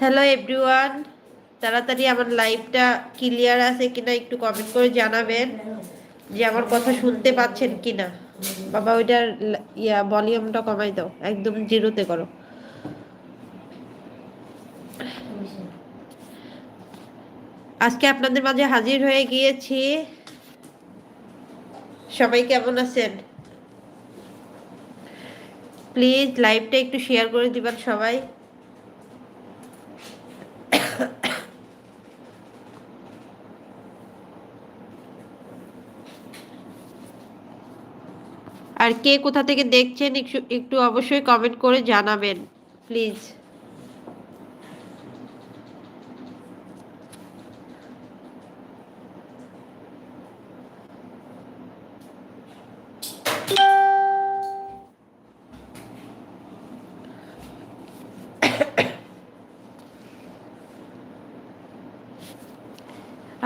Hello everyone তাড়াতাড়ি আমার লাইভটা ক্লিয়ার আছে কিনা একটু কমেন্ট করে জানাবেন যে আমার কথা শুনতে পাচ্ছেন কিনা। বাবা, ওইটার ইয়া ভলিউমটা কমাই দাও। একদম জিরোতে করো। আজকে আপনাদের মাঝে হাজির হয়ে গিয়েছি। সবাই কেমন আছেন? প্লিজ লাইভটা একটু শেয়ার করে দিবেন সবাই। আর কে কোথা থেকে দেখছেন একটু একটু অবশ্যই কমেন্ট করে জানাবেন প্লিজ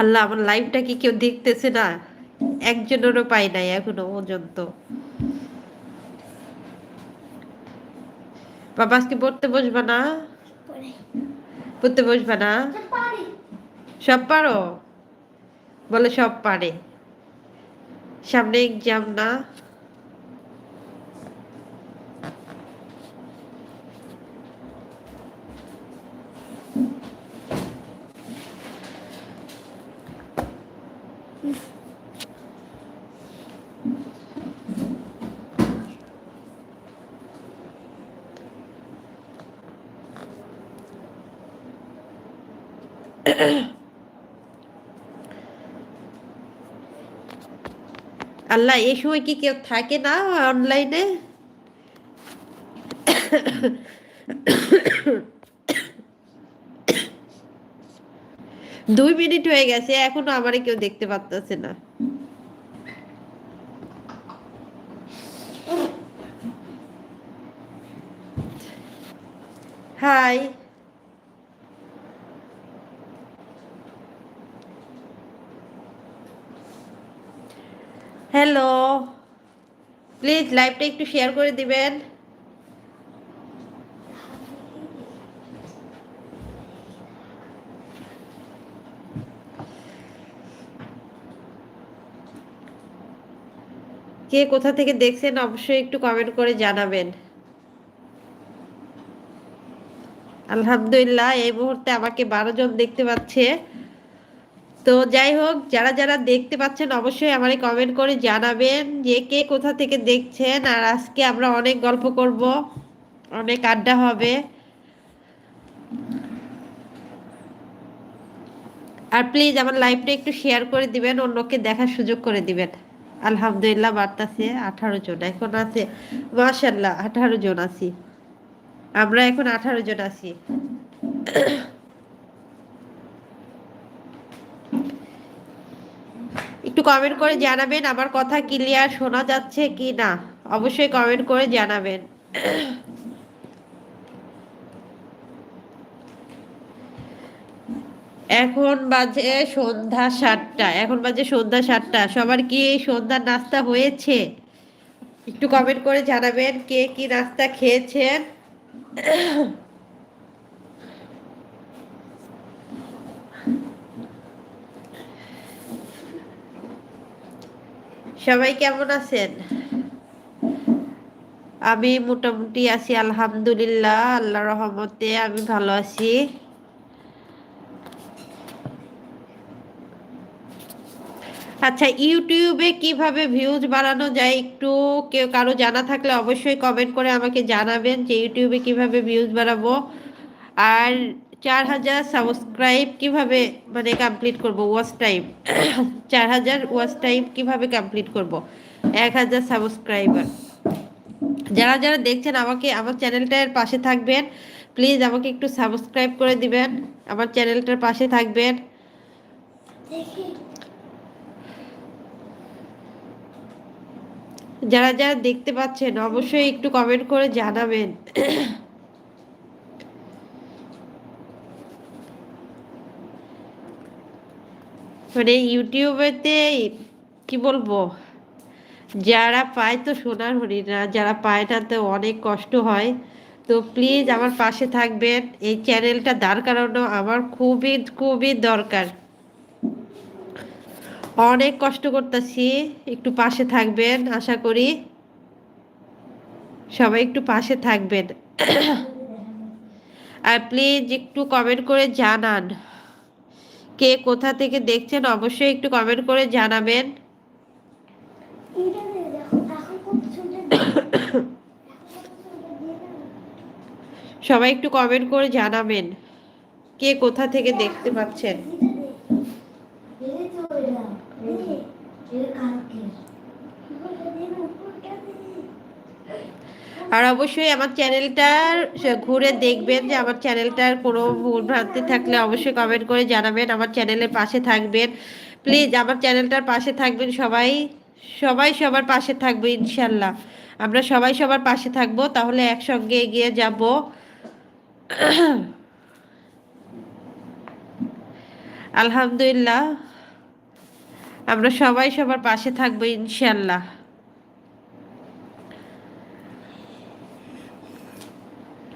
আল্লাহ আমার লাইভটা কি কেউ দেখতেছে না? একজনেরও পাই নাই এখনও পর্যন্ত। বাবা আজকে পড়তে বসবা না? পড়তে বসবা না? সব পারো। বলে সব পারে। সামনে এক্সাম না? আল্লাহ, এই সময় কি কেউ থাকে না অনলাইনে দুই মিনিট হয়ে গেছে, এখনও আমারে কেউ দেখতে পারতেছে না। হাই হ্যালো প্লিজ লাইভটা একটু শেয়ার করে দিবেন। কে কোথা থেকে দেখছেন, অবশ্যই একটু কমেন্ট করে জানাবেন। আলহামদুলিল্লাহ, এই মুহূর্তে আমাকে বারো জন দেখতে পাচ্ছে। তো যাই হোক, যারা যারা দেখতে পাচ্ছেন অবশ্যই আমারে কমেন্ট করে জানাবেন যে কে কোথা থেকে দেখছেন। আর আজকে আমরা অনেক গল্প করব, অনেক আড্ডা হবে। আর প্লিজ আমার লাইভটা একটু শেয়ার করে দিবেন, অন্যকে দেখার সুযোগ করে দিবেন। আলহামদুলিল্লাহ বার্তাছে আঠারো জন এখন আছে। মাশাল্লাহ আঠারো জন আছি। আমরা এখন আঠারো জন আছি। কমেন্ট করে জানাবেন আমার কথা ক্লিয়ার শোনা যাচ্ছে কি না। অবশ্যই কমেন্ট করে জানাবেন। এখন বাজে সন্ধ্যা সাতটা, এখন বাজে সন্ধ্যা সাতটা। সবার কি সন্ধ্যার নাস্তা হয়েছে? একটু কমেন্ট করে জানাবেন কে কি নাস্তা খেয়েছেন। সবাই কেমন আছেন? আমি মোটামুটি আছি, আলহামদুলিল্লাহ, আল্লাহ রহমতে আমি ভালো আছি। আচ্ছা ইউটিউবে কীভাবে ভিউজ বাড়ানো যায় একটু কেউ কারও জানা থাকলে অবশ্যই কমেন্ট করে আমাকে জানাবেন যে ইউটিউবে কীভাবে ভিউজ বাড়াবো। আর চার হাজার সাবস্ক্রাইব কীভাবে মানে কমপ্লিট করব? ওয়াচ টাইম চার হাজার ওয়াচ টাইম কীভাবে কমপ্লিট করব? এক হাজার সাবস্ক্রাইবার। যারা যারা দেখছেন আমাকে, আমার চ্যানেলটার পাশে থাকবেন। প্লিজ আমাকে একটু সাবস্ক্রাইব করে দিবেন। আমার চ্যানেলটার পাশে থাকবেন। যারা যারা দেখতে পাচ্ছেন, অবশ্যই একটু কমেন্ট করে জানাবেন। মানে ইউটিউবেতে কি বলব? যারা পায় তো সোনার হরিণা, যারা পায় না তো অনেক কষ্ট হয়। তো প্লিজ আমার পাশে থাকবেন। এই চ্যানেলটা দাঁড় করানো আমার খুবই খুবই দরকার। অনেক কষ্ট করতেছি, একটু পাশে থাকবেন, আশা করি। সবাই একটু পাশে থাকবেন। আর প্লিজ একটু কমেন্ট করে জানান। কে কোথা থেকে দেখছেন, অবশ্যই একটু কমেন্ট করে জানাবেন। সবাই একটু কমেন্ট করে জানাবেন, কে কোথা থেকে দেখতে পাচ্ছেন এই তো এটা এই এটা কালকে উপরটা দে না, উপরটা দে। আর অবশ্যই আমার চ্যানেলটার ঘুরে দেখবেন যে আমার চ্যানেলটার কোনো ভুল ভ্রান্তি থাকলে অবশ্যই কমেন্ট করে জানাবেন, আমার চ্যানেলের পাশে থাকবেন। প্লিজ আমার চ্যানেলটার পাশে থাকবেন সবাই সবাই সবার পাশে থাকবে ইনশাল্লাহ। আমরা সবাই সবার পাশে থাকব, তাহলে একসঙ্গে এগিয়ে যাব। আলহামদুলিল্লাহ, আমরা সবাই সবার পাশে থাকব ইনশাল্লাহ।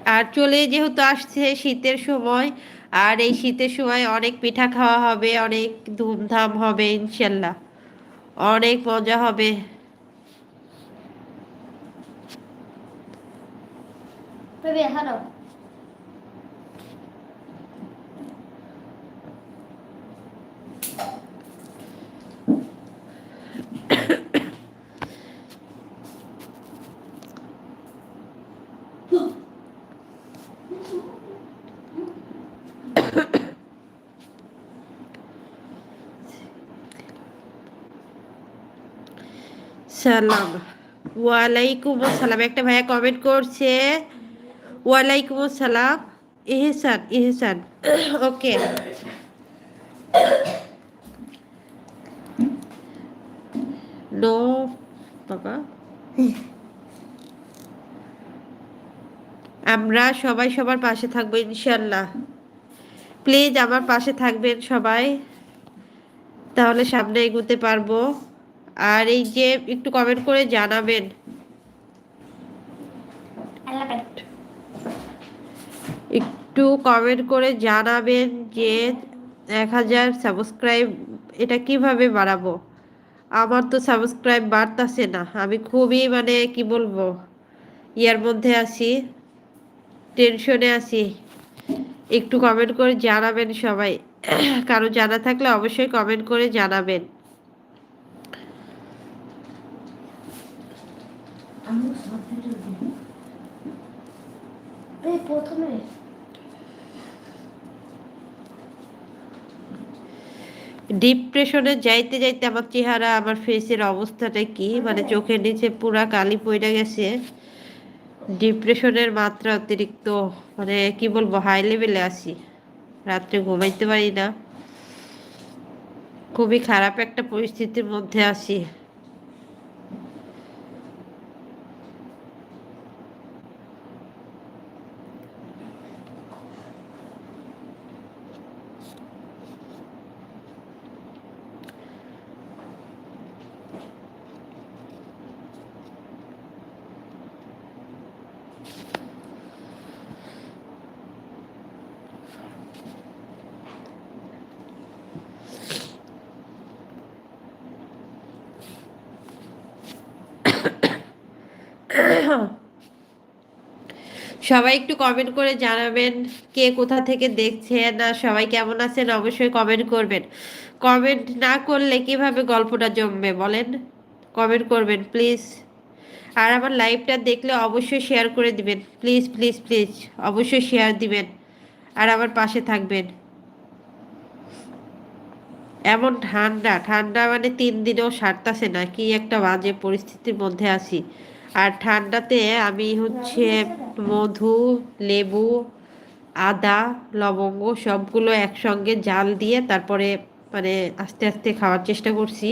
আর চলে যেহেতু আসছে শীতের সময়, আর এই শীতের সময় অনেক পিঠা খাওয়া হবে, অনেক ধুমধাম হবে ইনশাল্লাহ। অনেক মজা হবে। হ্যালো সালাম। ওয়ালাইকুম আসসালাম। একটা ভাইয়া কমেন্ট করছে, ওয়ালাইকুম আসসালাম। ইহসান ইহসান ওকে। নো, বাবা। আমরা সবাই সবার পাশে থাকব ইনশাল্লাহ প্লিজ আমার পাশে থাকবেন সবাই। তাহলে সামনে এগোতে পারব। আর এই যে একটু কমেন্ট করে জানাবেন। একটু কমেন্ট করে জানাবেন যে এক হাজার সাবস্ক্রাইব এটা কীভাবে বাড়াবো? আমার তো সাবস্ক্রাইব বাড়তাছে না। আমি খুবই মানে কি বলব ইয়ার মধ্যে আছি টেনশনে আছি। একটু কমেন্ট করে জানাবেন সবাই। কারও জানা থাকলে অবশ্যই কমেন্ট করে জানাবেন। প্রথমে। ডিপ্রেশনে যাইতে যাইতে আমার চেহারা, আমার ফেসের অবস্থাটা কি? মানে চোখের নিচে পুরা কালি পড়ে গেছে। ডিপ্রেশনের মাত্রা অতিরিক্ত মানে কি বলব হাই লেভেলে আছি। রাত্রে ঘুমাইতে পারি না। খুবই খারাপ একটা পরিস্থিতির মধ্যে আছি। সবাই একটু কমেন্ট করে জানাবেন কে কোথা থেকে দেখছেন আর সবাই কেমন আছেন অবশ্যই কমেন্ট করবেন। কমেন্ট না করলে কীভাবে গল্পটা জমবে বলেন? কমেন্ট করবেন প্লিজ আর আমার লাইভটা দেখলে অবশ্যই শেয়ার করে দিবেন। প্লিজ প্লিজ প্লিজ অবশ্যই শেয়ার দিবেন। আর আমার পাশে থাকবেন। এমন ঠান্ডা ঠান্ডা মানে তিন দিনেও সারতাছে না, কি একটা বাজে পরিস্থিতির মধ্যে আছি। আর ঠান্ডাতে আমি হচ্ছে মধু, লেবু, আদা, লবঙ্গ সবগুলো একসঙ্গে জাল দিয়ে তারপরে মানে আস্তে আস্তে খাওয়ার চেষ্টা করছি।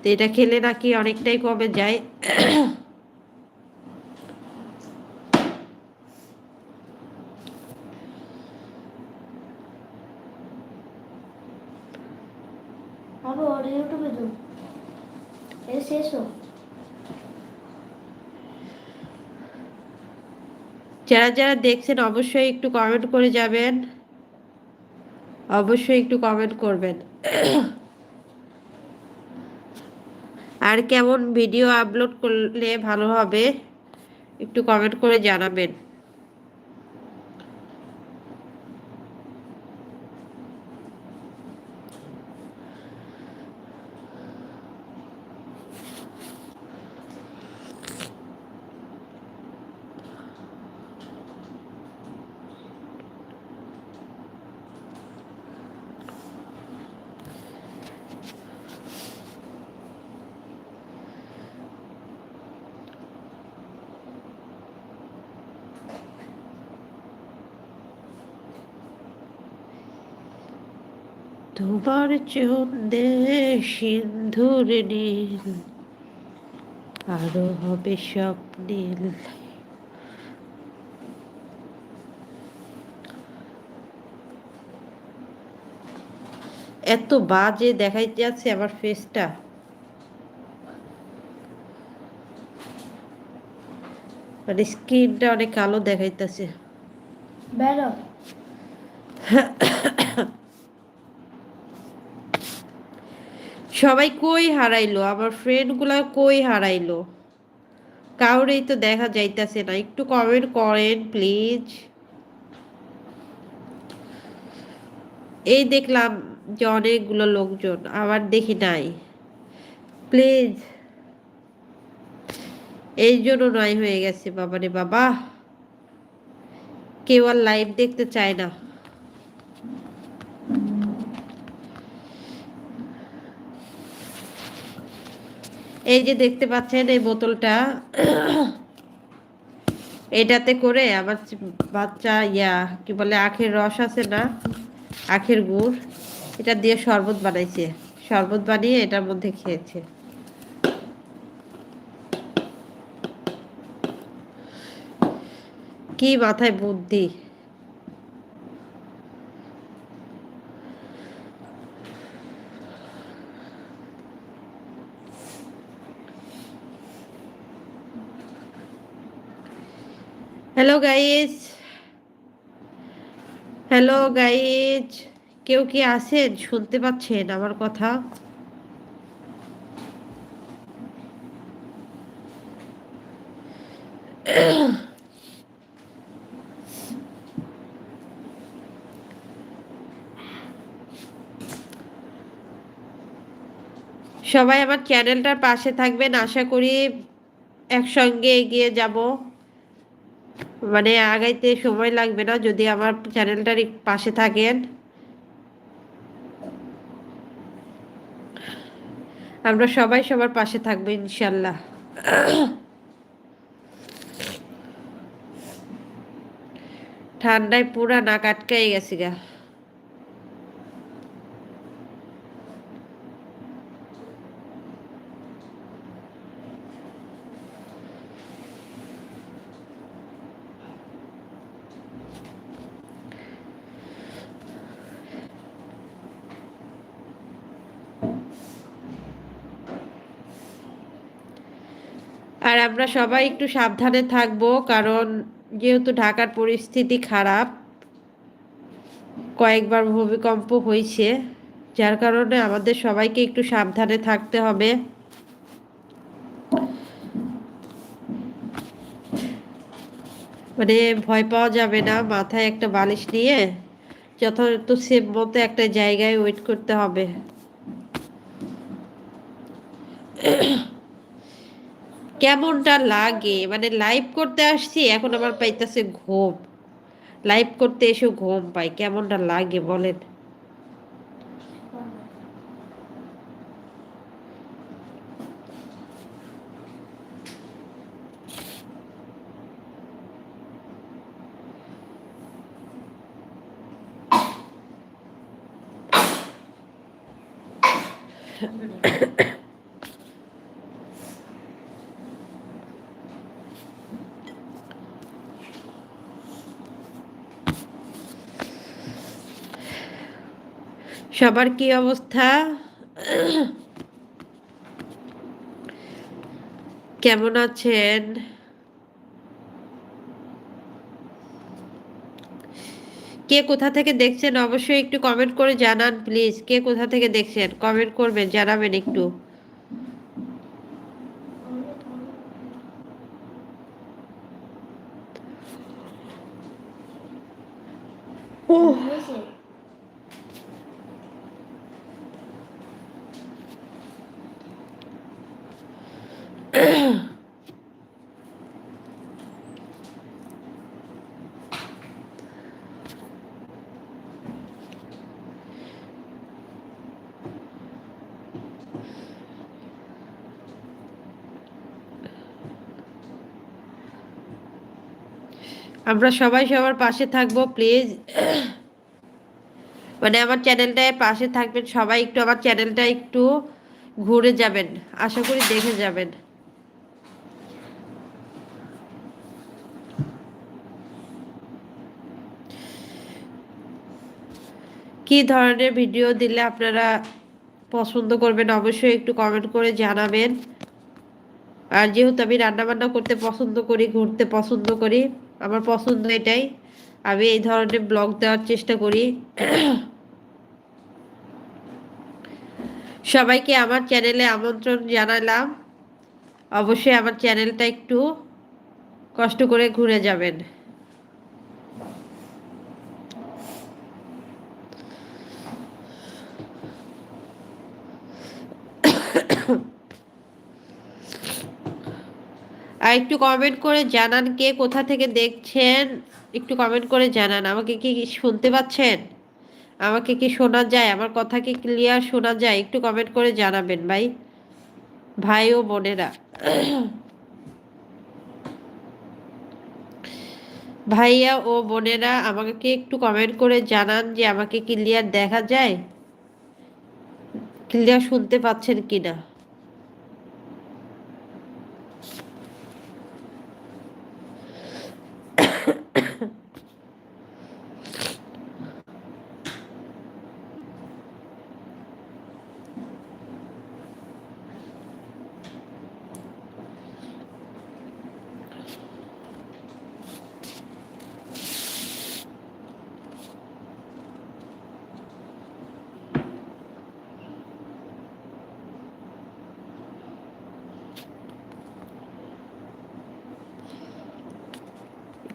তো এটা খেলে নাকি অনেকটাই কমে যায় আমি ওর ইউটিউবে দেবো এই এসো যারা যারা দেখছেন, অবশ্যই একটু কমেন্ট করে যাবেন। অবশ্যই একটু কমেন্ট করবেন। আর কেমন ভিডিও আপলোড করলে ভালো হবে, একটু কমেন্ট করে জানাবেন। তোমার চন্দে সিন্ধুর নীল। আরও হবে স্বপ্নীল। এত বাজে দেখাই যাচ্ছে আমার ফেসটা মানে স্কিনটা অনেক কালো দেখাইতেছে। বেরো। সবাই কই হারাইলো? আমার ফ্রেন্ডগুলা কই হারাইলো? কাউরেই তো দেখা যাইতাছে না। একটু কমেন্ট করেন প্লিজ এই দেখলাম যে অনেকগুলো লোকজন, আবার দেখি নাই। প্লিজ এই জন্য নয় হয়ে গেছে, বাবারে বাবা। কেউ আর লাইভ দেখতে চায় না। এই যে দেখতে পাচ্ছেন এই বোতলটা, এটাতে করে আমার বাচ্চা ইয়া, কি বলে, আখের রস আছে না, আখের গুড়, এটা দিয়ে শরবত বানাইছে। শরবত বানিয়ে এটার মধ্যে খেয়েছে। কি মাথায় বুদ্ধি। হ্যালো গাইজ হ্যালো গাইজ কেউ কি আছেন? শুনতে পাচ্ছেন আমার কথা? সবাই আমার চ্যানেলটার পাশে থাকবেন। আশা করি একসঙ্গে এগিয়ে যাব। মানে আগাইতে সময় লাগবে না, যদি আমার চ্যানেলটার পাশে থাকেন। আমরা সবাই সবার পাশে থাকব, ইনশাল্লাহ। ঠান্ডায় পুরা না আটকাই গেছি গা আর আমরা সবাই একটু সাবধানে থাকব, কারণ যেহেতু ঢাকার পরিস্থিতি খারাপ, কয়েকবার ভূমিকম্প হয়েছে, যার কারণে আমাদের সবাইকে একটু সাবধানে থাকতে হবে। মানে ভয় পাওয়া যাবে না, মাথায় একটা বালিশ নিয়ে যথাযথ সেফ মতো একটা জায়গায় ওয়েট করতে হবে। কেমনটা লাগে? মানে লাইভ করতে আসছি, এখন আমার পাইতেছে ঘুম। লাইভ করতে এসে ঘুম পাই, কেমনটা লাগে বলেন? সবার কি অবস্থা? কেমন আছেন? কে কোথা থেকে দেখছেন অবশ্যই একটু কমেন্ট করে জানান প্লিজ কে কোথা থেকে দেখছেন? কমেন্ট করবেন, জানাবেন একটু ও হয়েছে আমরা সবাই সবার পাশে থাকব প্লিজ মানে আমার চ্যানেলটায় পাশে থাকবেন সবাই, একটু আমার চ্যানেলটা একটু ঘুরে যাবেন, আশা করি দেখে যাবেন। কি ধরনের ভিডিও দিলে আপনারা পছন্দ করবেন, অবশ্যই একটু কমেন্ট করে জানাবেন। আর যেহেতু আমি রান্না বান্না করতে পছন্দ করি, ঘুরতে পছন্দ করি, আমার পছন্দ এটাই। আমি এই ধরনের ব্লগ দেওয়ার চেষ্টা করি। সবাইকে আমার চ্যানেলে আমন্ত্রণ জানালাম। অবশ্যই আমার চ্যানেলটা একটু কষ্ট করে ঘুরে যাবেন। আর একটু কমেন্ট করে জানান কে কোথা থেকে দেখছেন। একটু কমেন্ট করে জানান। আমাকে কি শুনতে পাচ্ছেন? আমাকে কি শোনা যায়? আমার কথা কি ক্লিয়ার শোনা যায়? একটু কমেন্ট করে জানাবেন ভাই। ভাই ও বোনেরা। ভাইয়া ও বোনেরা, আমাকে একটু কমেন্ট করে জানান যে আমাকে ক্লিয়ার দেখা যায়? ক্লিয়ার শুনতে পাচ্ছেন কিনা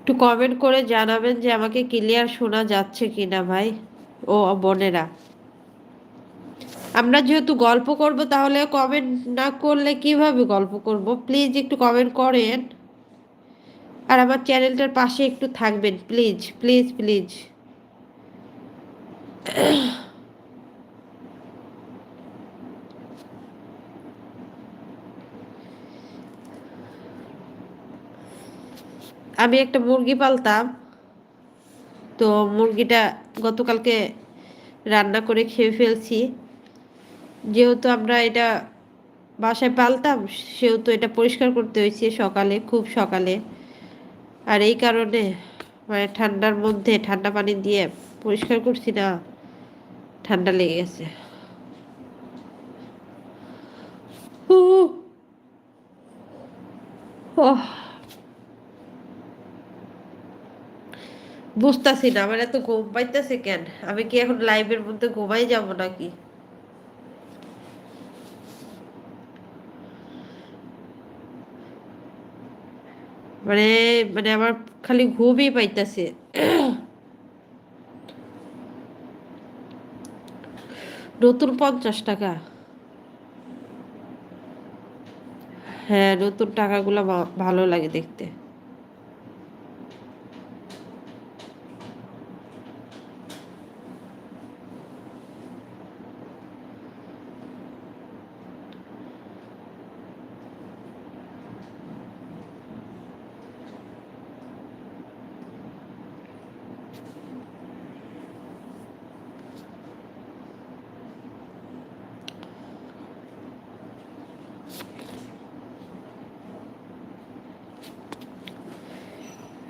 একটু কমেন্ট করে জানাবেন যে আমাকে ক্লিয়ার শোনা যাচ্ছে কিনা ভাই, ও বোনেরা। আমরা যেহেতু গল্প করব, তাহলে কমেন্ট না করলে কীভাবে গল্প করব? প্লিজ একটু কমেন্ট করেন। আর আমার চ্যানেলটার পাশে একটু থাকবেন প্লিজ প্লিজ প্লিজ আমি একটা মুরগি পালতাম। তো মুরগিটা গতকালকে রান্না করে খেয়ে ফেলছি। যেহেতু আমরা এটা বাসায় পালতাম, সেহেতু এটা পরিষ্কার করতে হয়েছে সকালে, খুব সকালে। আর এই কারণে মানে ঠান্ডার মধ্যে ঠান্ডা পানি দিয়ে পরিষ্কার করছি না, ঠান্ডা লেগে গেছে। ওহ। বুঝতাছি না, আমার এত ঘুম পাইতেছে কেন? আমি কি এখন লাইভের মধ্যে ঘুমাই যাব নাকি? মানে মানে আমার খালি ঘুমই পাইতেছে। নতুন পঞ্চাশ টাকা। হ্যাঁ নতুন টাকাগুলো ভালো লাগে দেখতে।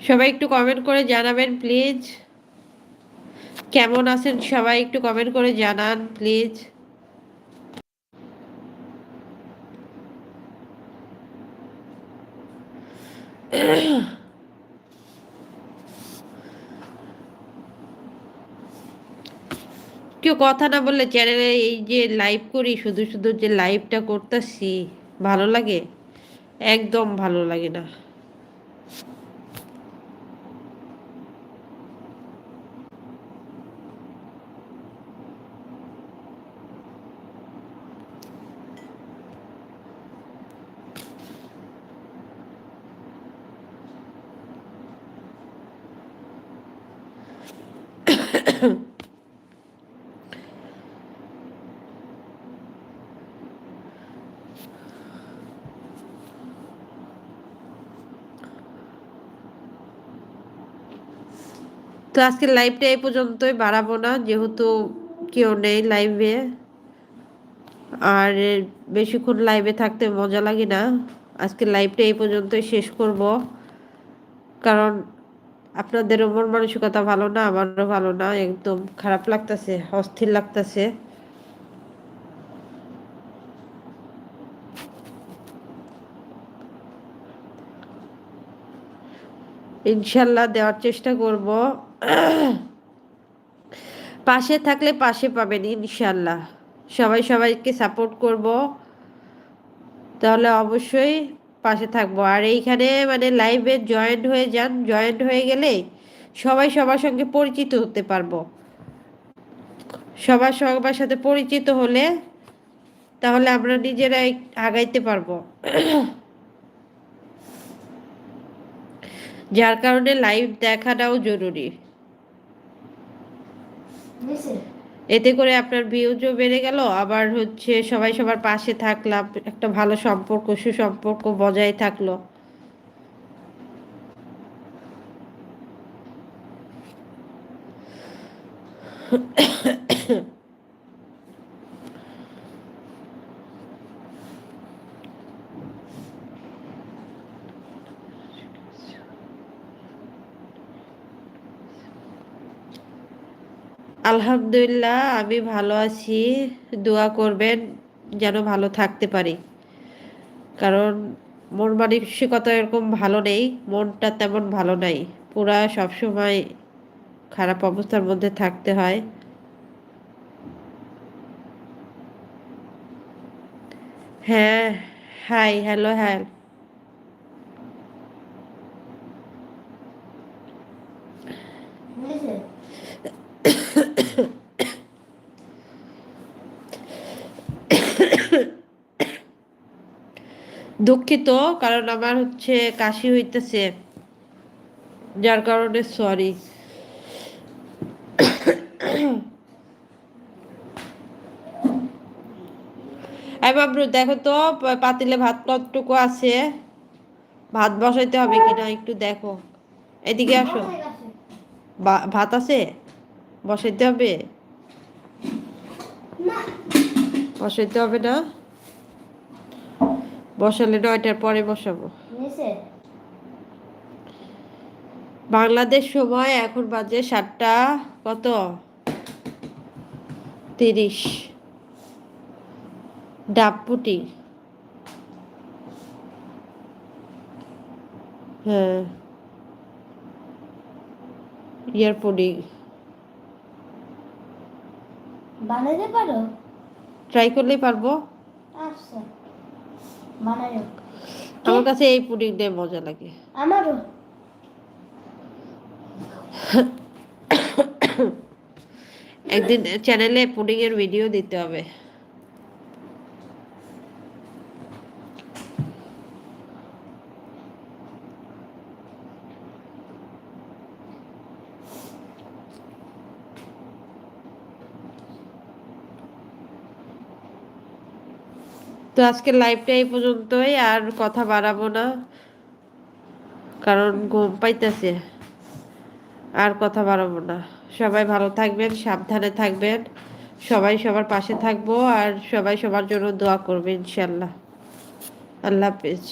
সবাই একটু কমেন্ট করে জানাবেন প্লিজ কেমন আছেন সবাই একটু কমেন্ট করে জানান প্লিজ কেউ কথা না বললে চ্যানেলে এই যে লাইভ করি, শুধু শুধু যে লাইভটা করতেছি, ভালো লাগে? একদম ভালো লাগে না। তো আজকে লাইভটা এই পর্যন্তই, বাড়াবো না, যেহেতু কেউ নেই লাইভে আর বেশিক্ষণ লাইভে থাকতে মজা লাগে না। আজকে লাইভটা এই পর্যন্তই শেষ করব। কারণ আপনাদেরও মন মানসিকতা ভালো না, আমারও ভালো না, একদম খারাপ লাগতেছে, অস্থির লাগতেছে। ইনশাল্লাহ দেওয়ার চেষ্টা করব। পাশে থাকলে পাশে পাবেন ইনশাল্লাহ সবাই সবাইকে সাপোর্ট করব। তাহলে অবশ্যই পাশে থাকব। আর এইখানে মানে লাইভে জয়েন্ট হয়ে যান। জয়েন্ট হয়ে গেলে সবাই সবার সঙ্গে পরিচিত হতে পারব। সবার সবার সাথে পরিচিত হলে তাহলে আমরা নিজেরাই আগাইতে পারব। যার কারণে লাইভ দেখাটাও জরুরি। এতে করে আপনার ভিউজও বেড়ে গেল, আবার হচ্ছে সবাই সবার পাশে থাকলাম, একটা ভালো সম্পর্ক, সুসম্পর্ক বজায় থাকল। আলহামদুলিল্লাহ, আমি ভালো আছি। দোয়া করবেন যেন ভালো থাকতে পারি। কারণ মন মানসিকতা এরকম ভালো নেই, মনটা তেমন ভালো নাই। পুরা সবসময় খারাপ অবস্থার মধ্যে থাকতে হয়। হ্যাঁ হাই হ্যালো হ্যাঁ নিচে দুঃখিত কারণ আমার হচ্ছে কাশি হইতেছে। যার কারণে সরি এই বাবরু দেখো তো পাতিলে ভাত কতটুকু আছে? ভাত বসাইতে হবে কিনা একটু দেখো। এদিকে আসো। ভাত আছে? বসাইতে হবে? বসাইতে হবে না? বসালে নয়টার পরে বসাবো। বাংলাদেশ সময় এখন বাজে সাতটা কত? তিরিশ। ডাবপুটি। হ্যাঁ। ইয়ার পুডিং বানাইতে পারো? ট্রাই করলেই পারব। আচ্ছা। বানাইও আমার কাছে এই পুডিংটাই মজা লাগে। আমারও। একদিন চ্যানেলে পুডিং এর ভিডিও দিতে হবে। তো আজকের লাইভটা এই পর্যন্তই, আর কথা বাড়াবো না, কারণ ঘুম পাইতেছে। আর কথা বাড়াবো না। সবাই ভালো থাকবেন, সাবধানে থাকবেন, সবাই সবার পাশে থাকব, আর সবাই সবার জন্য দোয়া করবে, ইনশাল্লাহ। আল্লাহ হাফিজ।